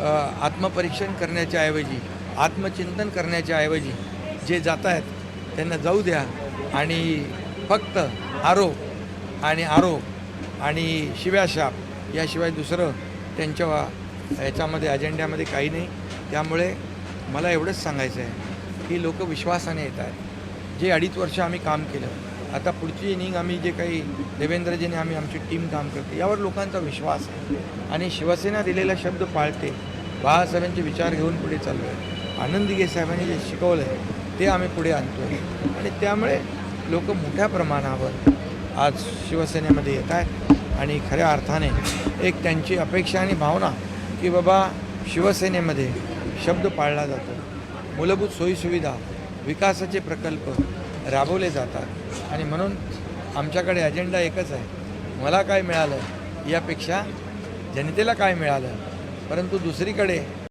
आत्मपरीक्षण करण्याच्या ऐवजी आत्मचिंतन करण्याच्या ऐवजी जे जात आहेत त्यांना जाऊ द्या आणि फक्त आरोप आणि आरोप आणि शिव्याशाप याशिवाय दुसरं त्यांच्या याच्यामध्ये अजेंड्यामध्ये काही नाही. त्यामुळे मला एवढंच सांगायचं आहे की लोक विश्वासाने येत आहेत जे अडीच वर्ष आम्ही काम केलं आता पुढची इनिंग आम्ही जे काही देवेंद्रजीने आम्ही आमची टीम काम करते यावर लोकांचा विश्वास आहे. आणि शिवसेना दिलेला शब्द पाळते. बाळासाहेबांचे विचार घेऊन पुढे चाललो आहे आनंद दिघे साहेबांनी जे शिकवलं आहे ते आम्ही पुढे आणतो आहे आणि त्यामुळे लोक मोठ्या प्रमाणावर आज शिवसेनेमध्ये येत आहेत. आणि खऱ्या अर्थाने एक त्यांची अपेक्षा आणि भावना की बाबा शिवसेनेमध्ये शब्द पाळला जातो. मूलभूत सोयीसुविधा विकासाचे प्रकल्प राबवले जातात. आणि म्हणून आमच्याकडे अजेंडा एकच आहे. मला काय मिळालं यापेक्षा जनतेला काय मिळालं? परंतु दुसरीकडे